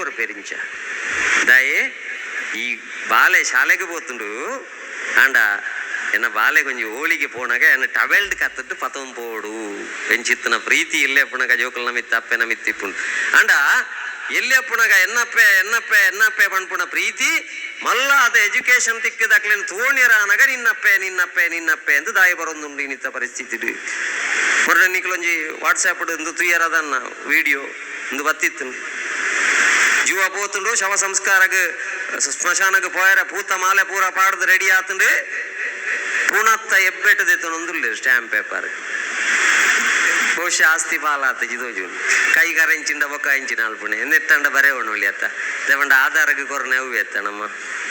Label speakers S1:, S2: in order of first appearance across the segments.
S1: కూడా పేరించా దాయే ഈ ബാലെ ശാലയ്ക്ക് പോത്തുണ്ട് ആണ്ട എന്നെ ബാലെ കൊഞ്ച് ഓളിക്ക് പോണാക എന്നെ ടവേൽഡ് കത്തിട്ട് പത്തവും പോടു പെഞ്ചിത്തന പ്രീതി ഇല്ലേ അപ്പണക ജോക്കള മിത്ത് അപ്പന മിത്തിപ്പുണ്ട് ആണ്ട ಎಲ್ಲಿ ಅಪ್ಪಣಾಗ ಎನ್ನಪ್ಪೆ ಎನ್ನಪ್ಪೆ ಎನ್ನಪ್ಪೆ ಬಣ್ಪುಣ ಪ್ರೀತಿ ಮಲ್ಲ ಅದ ಎಜುಕೇಶನ್ ತಿಕ್ಕದಾಕ್ಲೇನು ತೋಣಿರ ಅನಗ ನಿನ್ನಪ್ಪೆ ನಿನ್ನಪ್ಪೆ ನಿನ್ನಪ್ಪೆ ಎಂದು ದಾಯಿ ಬರೋದುಂಡು ಇನ್ನಿತ ಪರಿಸ್ಥಿತಿ ಮೊರನೆ ನಿಕ್ಲೊಂಜಿ ವಾಟ್ಸಾಪ್ ಇಂದು ತುಯ್ಯರದನ್ನ ವಿಡಿಯೋ ಇಂದು ಬತ್ತಿತ್ತು ಜೀವ పోతుండు శవ సంస్కారకు శ్మశానకు పోయార పూత మాలె పూర పాడదు రెడీ ఆతుండు ಪುಣತ್ತ ಎಬ್ಬೆಟ್ಟದೆತ್ತೊಂದುಲ್ಲೇರು ಸ್ಟ್ಯಾಂಪ್ ಪೇಪರ್ ಬಹುಶಃ ಆಸ್ತಿ ಪಾಲಾತ ಜಿದೋಜು ಕೈ ಕರೆಂಚಿಂಡ ಬೊಕ್ಕ ಇಂಚಿನ ಅಲ್ಪುಣೆ ನೆತ್ತಂಡ ಬರೇ ಒಣೊಲಿ ಅತ್ತ ದೇವಂಡ ಆಧಾರಕ್ಕೆ ಕೊರನೆ ಅವು ಎತ್ತ ನಮ್ಮ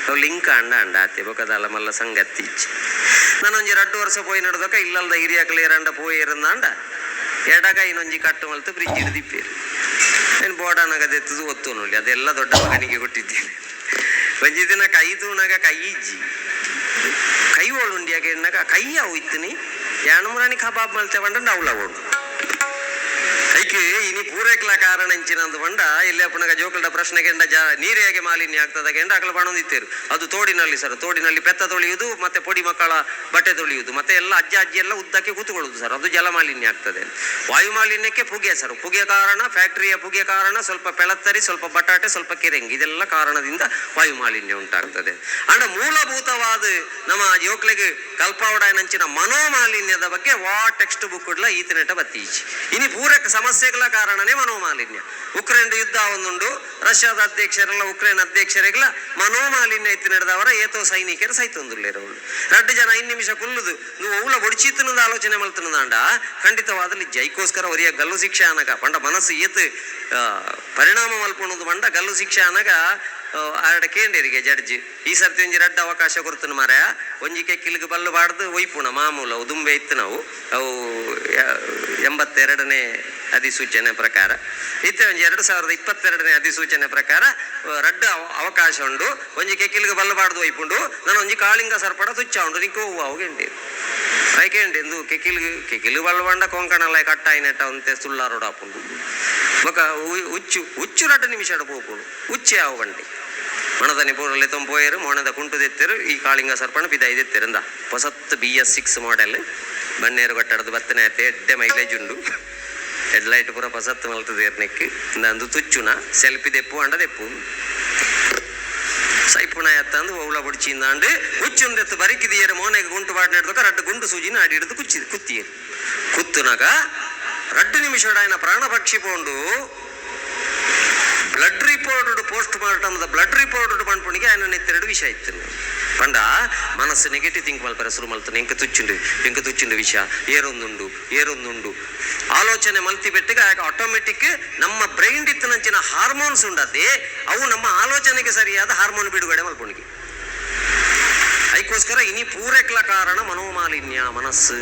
S1: ಅವು ಲಿಂಕ್ ಅಂಡ ಅಂಡ ಆತಿ ಬೊಕ್ಕದಲ್ಲ ಮಲ್ಲ ಸಂಗತಿ ಇಚ್ಚಿ ನಾನೊಂಜಿ ರಡ್ಡು ವರ್ಷ ಪೋಯಿ ನಡೆದೊಕ್ಕ ಇಲ್ಲಲ್ದ ಹಿರಿಯ ಕ್ಲಿಯರಂಡ ಪೋಯಿ ಇರಂದಾಂಡ ಎಡಗ ಇನ್ನೊಂಜಿ ಕಟ್ಟು ಮಲ್ತು ಫ್ರಿಜ್ ಹಿಡಿದಿಪ್ಪೇರು ಏನು ಎತ್ತದು ಒತ್ತು ನೋಡಿ, ಅದೆಲ್ಲ ದೊಡ್ಡ ಮಗನಿಗೆ ಕೊಟ್ಟಿದ್ದೇನೆ ಒಂಜಿ ದಿನ ಕೈ ತೂಣಾಗ ಕೈ ಇಜ್ಜಿ ಕೈ ಎಣ್ಣಾಗ ಕೈ ಅವು ಇತ್ತಿನಿ ಯಾಣಮುರಾಣಿ ಕಬಾಬ್ ಮಲ್ತೆ ಬಂಡ ನವ್ಲ ಓಡು ಐಕೆ ಇನಿ ಪೂರೈಕ್ಲ ಕಾರಣ ಇಂಚಿನಂದು ಬಂಡ, ಇಲ್ಲಿ ಅಪ್ಪನಾಗ ಜೋಕಲ್ಡ ಪ್ರಶ್ನೆ ಗೆಂಡ ನೀರು ಹೇಗೆ ಮಾಲಿನ್ಯ ಆಗ್ತದೆ ಎಂಡ ಅಕಲ ಬಣೊಂದಿತ್ತೇರು ಅದು ತೋಡಿನಲ್ಲಿ ಸರ್, ತೋಡಿನಲ್ಲಿ ಪೆತ್ತ ತೊಳೆಯುವುದು, ಮತ್ತೆ ಪೊಡಿ ಮಕ್ಕಳ ಬಟ್ಟೆ ತೊಳೆಯುವುದು, ಮತ್ತೆ ಎಲ್ಲ ಅಜ್ಜ ಅಜ್ಜಿ ಎಲ್ಲ ಉದ್ದಕ್ಕೆ ಕೂತ್ಕೊಳ್ಳುವುದು ಸರ್, ಅದು ಜಲ ಮಾಲಿನ್ಯ ಆಗ್ತದೆ. ವಾಯು ಮಾಲಿನ್ಯಕ್ಕೆ ಪುಗೆ ಸರ್, ಪುಗೆ ಕಾರಣ, ಫ್ಯಾಕ್ಟರಿಯ ಪುಗೆ ಕಾರಣ, ಸ್ವಲ್ಪ ಪೆಳತ್ತರಿ, ಸ್ವಲ್ಪ ಬಟಾಟೆ, ಸ್ವಲ್ಪ ಕೆರೆಂಗಿ, ಇದೆಲ್ಲ ಕಾರಣದಿಂದ ವಾಯು ಮಾಲಿನ್ಯ ಉಂಟಾಗ್ತದೆ. ಅಂಡ ಮೂಲಭೂತವಾದ ನಮ್ಮ ಜೋಕ್ಲೆಗೆ ಕಲ್ಪಾವಡಾಯನಂಚಿನ ಮನೋಮಾಲಿನ್ಯದ ಬಗ್ಗೆ ವಾ ಟೆಕ್ಸ್ಟ್ ಬುಕ್ ಕೊಡ್ಲ ಈತನೆಟ ಬತ್ತೀಚಿ. ಇನಿ ಪೂರಕ ಸಮಸ್ಯೆಗಳ ಕಾರಣನೇ ಮನೋಮಾಲಿನ್ಯ. ಉಕ್ರೇನ್ ಯುದ್ಧ ಒಂದುಂಡು ರಷ್ಯಾದ ಅಧ್ಯಕ್ಷರೆಲ್ಲ ಉಕ್ರೇನ್ ಅಧ್ಯಕ್ಷರಿಗೆಲ್ಲ ಮನೋಮಾಲಿನ್ಯ ಇತ್ತು ನಡೆದವರ ಏತೋ ಸೈನಿಕರು ಸೈತೊಂದುಲ್ಲೇರವಳು ರಡ್ಡು ಜನ ಐದು ನಿಮಿಷ ಕುಲ್ಲುದು, ನೀವು ಅವಳ ಒಡಿಚಿತ್ತನದ ಆಲೋಚನೆ ಮಲ್ತನದಾಂಡ ಖಂಡಿತವಾದಲ್ಲಿ ಜೈಕೋಸ್ಕರ ಒರಿಯ ಗಲ್ಲು ಶಿಕ್ಷೆ ಅನಗ ಪಂಡ ಮನಸ್ಸು ಏತ್ ಪರಿಣಾಮ ಮಲ್ಪಣದು ಬಂಡ ಗಲ್ಲು ಶಿಕ್ಷೆ ಅನಗ ಆರಡ ಕೇಂದ್ರಿಗೆ ಜಡ್ಜಿ, ಈ ಸರ್ತಿ ಒಂಜಿ ರಡ್ಡ ಅವಕಾಶ ಕೊಡ್ತಾನ ಮರ ಒಂಜಿಕೆ ಕಿಲ್ಗೆ ಬಲ್ಲು ಬಾಡ್ದು ಒಯ್ಪುಣ, ಮಾಮೂಲು ಅವು ದುಂಬೆ ಇತ್ತು ನಾವು, ಅವು ಎಂಬತ್ತೆರಡನೇ ಅಧಿಸೂಚನೆ ಪ್ರಕಾರ. ಇತ್ತೆ ಒಂಜಿ ಎರಡು ಸಾವಿರದ ಇಪ್ಪತ್ತೆರಡನೇ ಅಧಿಸೂಚನೆ ಪ್ರಕಾರ ರಡ್ಡ ಅವ- ಅವಕಾಶ ಉಂಡು. ಒಂಜಿ ಕೆಕ್ಕಿಲ್ಗೆ ಬಲ್ಲಬಾರ್ದು ಒಯ್ಪುಂಡು. ನಾನು ಒಂಜಿ ಕಾಳಿಂಗ ಸರ್ಪಡ ತುಚ್ಚ ಉಂಡು. ನಿಂಕು ಹೂವು ಅವುಗೆಂಡಿ ಐಕೆಂಡಿ ಎಂದು ಕೆಕಿಲ್ಗ್ ಕೆಕ್ಕಿಲು ಬಲ್ಲಬಂಡ ಕೊಂಕಣಲ್ಲ ಅಂತೆ ಸುಳ್ಳಾರೋಡು ಹಾಪುಂಡು. ಬೊಕ ಉಚ್ಚು ಉಚ್ಚು ರಡ್ಡ ನಿಮಿಷ ಪೋಪುಂಡು. ಉಚ್ಚೆ ಅವು ಬಂಡಿ. ಮಣದ ನಿಪುರಲ್ಲಿ ತೊಂಪೋಯರು, ಮೊಣದ ಕುಂಟು ದೆತ್ತರು, ಈ ಕಾಳಿಂಗ ಸರ್ಪಣ ಬಿದ ಇದೆತ್ತಿರಂದ ಹೊಸತ್ತು ಬಿ ಎಸ್ ಸಿಕ್ಸ್ ಮಾಡೆಲ್ ಬನ್ನೇರು ಕಟ್ಟಡದ ಬತ್ತನೆ ಎಡ್ಡೆ ಮೈಲೇಜ್ ಉಂಡು. ಹೆಡ್ಲೈಟ್ ಪೂರ ಹೊಸತ್ತು ಮಲ್ತದೆ ನೆಕ್ ಅಂದು ತುಚ್ಚುನ ಸೆಲ್ಫಿ ದೆಪ್ಪು ಅಂಡ ದೆಪ್ಪು ಸೈಪುಣ ಎತ್ತಂದು ಒವ್ಳ ಬುಡ್ಚಿಂದಾಂಡು ಹುಚ್ಚುಂದೆತ್ತು ಬರಿಕಿದಿಯರು ಮೋನೆಗೆ ಗುಂಟು ಬಾಡ್ ನಡೆದಕ ರಡ್ಡು ಗುಂಡು ಸೂಜಿನ ಅಡಿ ಹಿಡಿದು ಕುಚ್ಚಿ ಕುತ್ತಿಯರು ಕುತ್ತುನಾಗ ರಡ್ಡು ನಿಮಿಷ ఆయన ಪ್ರಾಣ ಪಕ್ಷಿ ಪೋಂಡು ಬ್ಲಡ್ ರಿಪೋರ್ಟ್ ಪೋಸ್ಟ್ ಮಾರ್ಟಮ್ದ ಬ್ಲಡ್ ರಿಪೋರ್ಟ್ ಪಂಪುಣಿಗೆ ఆయన ನೆತ್ತೆರಡು ವಿಷಯ ಇತ್ತು ಪಂಡ, ಮನಸ್ಸು ನೆಗೆಟಿವ್ ಥಿಂಕ್ ಮಲ್ಪರ ಶುರು ಮಲ್ತಾನೆ. ఇంక ತುಚ್ಚುಂಡು ಎಂಕ ತುಚ್ಚುಂಡು ವಿಷಯ? ಏರೊಂದುಂಡು ಏರೊಂದುಂಡು. ಆಲೋಚನೆ ಮಲ್ತಿ ಬೆಟ್ಟಿಗೆ ಆಟೋಮೆಟಿಕ್ ನಮ್ಮ ಬ್ರೈನ್ ಇತ್ತಿನಂಚಿನ ಹಾರ್ಮೋನ್ಸ್ ಉಂಡದೆ ಅವು ನಮ್ಮ ಆಲೋಚನೆಗೆ ಸರಿಯಾದ ಹಾರ್ಮೋನ್ ಬಿಡುಗಡೆ ಮಲ್ಪುಣಿಗೆ. ಅದಕ್ಕೋಸ್ಕರ ಇನಿ ಪೂರೈಕ್ಲ ಕಾರಣ ಮನೋಮಾಲಿನ್ಯ ಮನಸ್ಸು.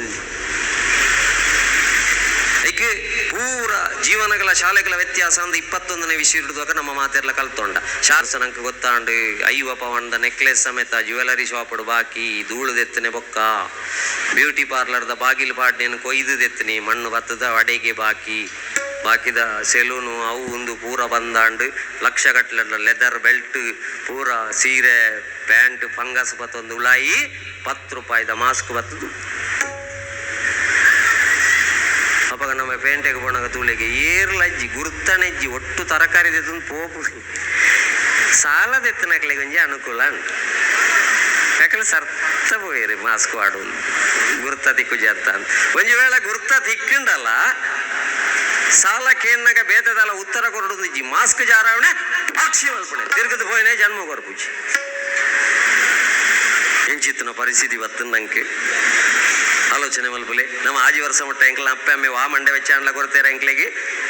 S1: ಪೂರ ಜೀವನಗಳ ಶಾಲೆಗಳ ವ್ಯತ್ಯಾಸ ಅಂದ್ರೆ ಇಪ್ಪತ್ತೊಂದನೇ ವಿಷಯ ಹಿಡಿದಾಗ ನಮ್ಮ ಮಾತೆಲ್ಲ ಕಲ್ತೊಂಡ ಶಾರ್ಸ ನಂಗೆ ಗೊತ್ತಾಂಡು ಐವ ಪವಂಡ ನೆಕ್ಲೆಸ್ ಸಮೇತ ಜ್ಯುವೆಲರಿ ಶಾಪಡು ಬಾಕಿ, ಧೂಳು ದೆತ್ತನೆ ಬೊಕ್ಕ. ಬ್ಯೂಟಿ ಪಾರ್ಲರ್ದ ಬಾಗಿಲು ಪಾಡ್ನೇನು ಕೊಯ್ದು ದೆತ್ತನಿ, ಮಣ್ಣು ಬತ್ತದ ಅಡೆಗೆ ಬಾಕಿ. ಬಾಕಿದ ಸೆಲೂನು, ಅವು ಒಂದು ಪೂರ ಬಂದಾಂಡು ಲಕ್ಷ ಗಟ್ಟಲೆ ಲೆದರ್ ಬೆಲ್ಟ್ ಪೂರ ಸೀರೆ, ಪ್ಯಾಂಟ್ ಫಂಗಸ್ ಬತ್ತೊಂದು ಉಳಾಯಿ, ಪತ್ತು ರೂಪಾಯಿದ ಮಾಸ್ಕ್ ಬತ್ತದು. ನಮ್ಮ ಪೇಂಟೆಗೆ ಬೋಣಾಗ ತೂಳಿಗೆ ಏರ್ಲಜ್ಜಿ ಗುರ್ತನೆಜ್ಜಿ ಒಟ್ಟು ತರಕಾರಿ ತಿಂದು ಪೋಪು. ಸಾಲ ತೆತ್ತನಕ್ಲೆಗೆ ಒಂಜಿ ಅನುಕೂಲ ಯಾಕಂದ್ರೆ ಸರ್ತ ಪೋಯಿರಿ, ಮಾಸ್ಕ್ ಆಡು ಗುರ್ತ ತಿಕ್ಕು ಜತ್ತ ಅಂತ. ಒಂಜಿ ವೇಳೆ ಗುರ್ತ ತಿಕ್ಕಂಡಲ್ಲ ಸಾಲ ಕೇನ್ನಾಗ ಬೇತದಲ್ಲ ಉತ್ತರ ಕೊರಡು ಮಾಸ್ಕ್ ಜಾರಾವಣೆ, ಪಕ್ಷಿ ಮಲ್ಪಣೆ ತಿರುಗದು ಪೋಯಿನೇ ಜನ್ಮ ಕೊರ್ಪುಜಿ ಹೆಂಚಿತ್ತಿನ ಪರಿಸ್ಥಿತಿ ಇವತ್ತು ನಂಗೆ ಆಲೋಚನೆ ಮಲ್ಪುಲೆ. ನಮ್ಮ ಆಜಿ ವರ್ಷ ಮಟ್ಟ ಎಂಕಲ್ನ ಅಪ್ಪೆ ಅಮ್ಮೆ ವಾ ಮಂಡೆ ವೆಚ್ಚ ಅನ್ಲ ಕೊಡ್ತೇರೆ ಎಂಕ್ಲೆಗೆ.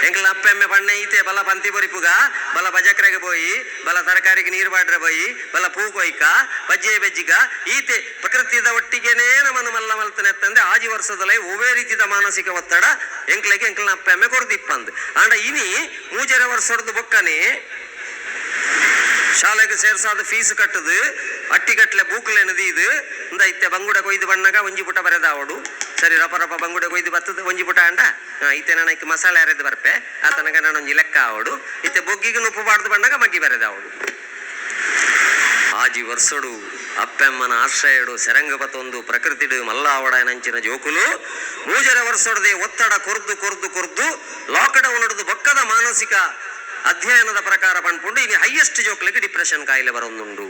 S1: ಎಂಕಲ್ನ ಅಪ್ಪೆ ಅಮ್ಮೆ ಪಣ್ಣೆ ಈತೆ ಬಲ ಪಂತಿ ಬೊರಿಪುಗ, ಬಲ ಬಜಕ್ರೆಗೆ ಬೋಯಿ, ಬಲ ತರಕಾರಿಗೆ ನೀರು ಬಾಡ್ರೆ ಬೋಯಿ, ಬಲ ಪೂ ಕೊಯ್ಕ, ಬಜ್ಜೆ ಬೆಜ್ಜಿಗ, ಈತೆ ಪ್ರಕೃತಿದ ಒಟ್ಟಿಗೆನೇ ನಮ್ಮನ್ನು ಮಲ್ಲ ಮಲ್ತನೆ ಅಂತಂದ್ರೆ ಆಜಿ ವರ್ಷದಲ್ಲೇ ಒವೇ ರೀತಿಯ ಮಾನಸಿಕ ಒತ್ತಡ ಎಂಕ್ಲೆಗೆ ಎಂಕಲ್ನ ಅಪ್ಪೆ ಅಮ್ಮೆ ಕೊಡ್ದಿಪ್ಪಂದು. ಆಂಡ ಇನಿ ಮೂಜರೆ ವರ್ಷದ ಬೊಕ್ಕನೆ ಶಾಲೆಗೆ ಸೇರ್ಸಾದ ಫೀಸ್ ಕಟ್ಟದು ಅಟ್ಟಿಗಟ್ಲೆ ಬೂಕ್ಲೆನದು ಇದು ಇಂದ. ಇತ್ತೆ ಬಂಗುಡ ಕೊಯ್ದು ಬಣ್ಣಗ ಒಂಜಿ ಪುಟ ಬರೆದಾವಡು ಸರಿ, ರಪ ರಪ ಬಂಗುಡ ಕೊಯ್ದು ಬತ್ತದ, ಒಂಜಿ ಪುಟ ಅಂಡ? ಇತ್ತೆ ನನಗೆ ಮಸಾಲೆ ಅರೆದು ಬರ್ಪೆ. ಆತನಗ ಒಂಜಿ ಲೆಕ್ಕ ಆವಡು ಇತ್ತೆ ಬೊಗ್ಗಿಗೆ ಉಪ್ಪು ಬಾಡ್ದು ಬಣ್ಣಗ ಮಗ್ಗಿ ಬರೆದ ಅವಡು. ಆಜಿ ವರ್ಷಡು, ಅಪ್ಪೆಮ್ಮನ ಆಶ್ರಯಡು, ಸೆರಂಗ ಬತ್ತೊಂದು ಪ್ರಕೃತಿಡು ಮಲ್ಲಾವಡ ನಂಚಿನ ಜೋಕುಲು. ಮೂಜರ ವರ್ಷಡದೆ ಒತ್ತಡ ಕೊರ್ದು ಕೊರ್ದು ಕೊರ್ದು ಲಾಕ್ಡೌನ್ ಹಿಡಿದು ಬೊಕ್ಕದ ಮಾನಸಿಕ ಅಧ್ಯಯನದ ಪ್ರಕಾರ ಪಂಡ್ಪುಂಡು ಇಲ್ಲಿ ಹೈಯೆಸ್ಟ್ ಜೋಕ್ಲಿಗೆ ಡಿಪ್ರೆಷನ್ ಕಾಯಿಲೆ ಬರೊಂದುಂಡು.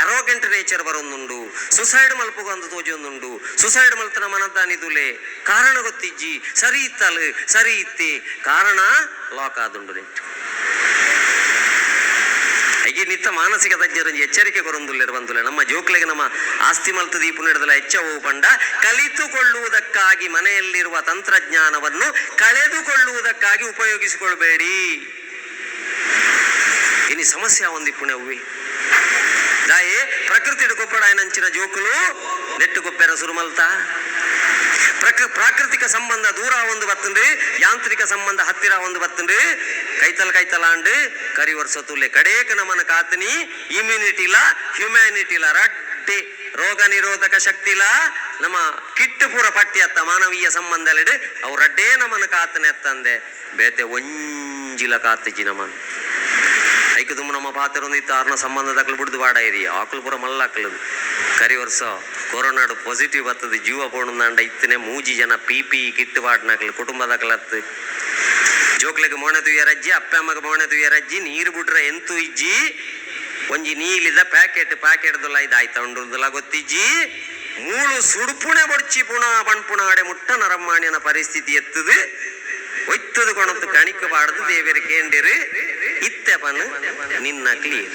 S1: ಅರೋಗೆಂಟ್ ನೇಚರ್ ಬರೊಂದುಂಡು ಸುಸೈಡ್ ಮಲ್ಪುಗೊಂದು ತೋಜೊಂದುಂಡು ಸುಸೈಡ್ ಮಲ್ತನ ಮನದ್ದಾನಿದುಲೆ ಕಾರಣ ಗೊತ್ತಿಜ್ಜಿ. ಸರಿ ಇತ್ತಲ್, ಸರಿ ಇತ್ತೆ. ಕಾರಣ ಲಾಕ್ ಆದುಂಡು ನೆಟ್ಟು ಹೀಗೆ ನಿತ್ತ ಮಾನಸಿಕ ತಜ್ಞರ ಎಚ್ಚರಿಕೆ ಕೊರೊಂದುಲ್ಲಿರುವಂತುಲೆ ನಮ್ಮ ಜೋಕ್ಲೆಗೆ ನಮ್ಮ ಆಸ್ತಿ ಮಲ್ತು ದೀಪು ನಡೆದಲ ಎಚ್ಚವು ಪಂಡ ಕಲಿತುಕೊಳ್ಳುವುದಕ್ಕಾಗಿ ಮನೆಯಲ್ಲಿರುವ ತಂತ್ರಜ್ಞಾನವನ್ನು ಕಳೆದುಕೊಳ್ಳುವುದಕ್ಕಾಗಿ ಉಪಯೋಗಿಸಿಕೊಳ್ಬೇಡಿ. ಇನ್ನು ಸಮಸ್ಯೆ ಒಂದಿಪ್ಪುಣೆ ಅವ್ವಿ ప్రకృతి జోకులు ಜೋಕುಲು? ನೆಟ್ಟು ಗೊಬ್ಬರ ಸುರುಮಲ್ತ? ಪ್ರಕ, ಪ್ರಾಕೃತಿಕ ಸಂಬಂಧ ದೂರ ಒಂದು ಬತ್ತುಂಡು ಯಾಂತ್ರಿಕ ಸಂಬಂಧ ಹತ್ತಿರ ಒಂದು ಬತ್ತುಂಡು ಕೈತಲ್ ಕೈತಲಾಂಡು ಕರಿ ತುಲೆ ಕಡೇಕ ನಮನ ಕಾತನಿ ಇಮ್ಯುನಿಟಿಲ ಹ್ಯುಮ್ಯಾನಿಟಿಲ ರಡ್ಡೆ. ರೋಗ ನಿರೋಧಕ ಶಕ್ತಿಲ ನಮ್ಮ ಕಿಟ್ಟು ಪೂರ ಪಟ್ಟಿ ಅತ್ತ, ಮಾನವೀಯ ಸಂಬಂಧ ಅವು ರಡ್ಡೇ ನಮನ ಕಾತನೆ ಅತ್ತಂದೆ. ಬೇತೆ ಒಂಜಿಲ ಕಾತಜಿ ನಮನ. ಐಕ ತುಂಬ ನಮ್ಮ ಪಾತ್ರ ಇತ್ತು ಆರ್ನ ಸಂಬಂಧದಾಗ್ಲು ಬಿಡ್ದು ಬಾಡ ಇರಿ ಆಕಳು ಪೂರ ಮಲ್ಲಾಕಲು ಕರಿ ವರ್ಷ ಕೊರೋನಾಡು ಪಾಸಿಟಿವ್ ಬರ್ತದೆ. ಜೀವ ಪೋಣಂದಾಂಡ ಇತ್ತನೆ. ಮೂಜಿ ಜನ ಪಿ ಪಿ ಕಿಟ್ಟು ಬಾಡ್ನಾಕ್ಲು ಕುಟುಂಬದಾಗ್ಲತ್ತು ಜೋಕ್ಲೆಗೆ ಮೊಣೆ ತುಯ್ಯರಜ್ಜಿ ಅಪ್ಪ ಅಮ್ಮಗ ಮೊಣೆ ತುಯ್ಯರಜ್ಜಿ ನೀರು ಬಿಟ್ರೆ ಎಂತು ಇಜ್ಜಿ? ಒಂಜಿ ನೀಲಿದ ಪ್ಯಾಕೆಟ್, ಪ್ಯಾಕೆಟ್ದುಲ್ಲ ಇದಾಯ್ತ. ಉಂಡುಲ್ಲ ಗೊತ್ತಿಜ್ಜಿ? ಮೂಳು ಸುಡುಪುಣೆ ಬಡ್ಚಿ ಪುಣ ಬಣ್ಪುಣಾಡೆ ಮುಟ್ಟ ನರಮ್ಮಾಣ್ಯನ ಪರಿಸ್ಥಿತಿ ಎತ್ತದು, ಒಯ್ತದು ಕೊಣತ್ತು ಕಣಿಕ ಬಾಡದು ದೇವರ ಕೇಂಡಿರು ಇತ್ತೆ ಪನ್ ನಿನ್ನ ಕ್ಲಿಯರ್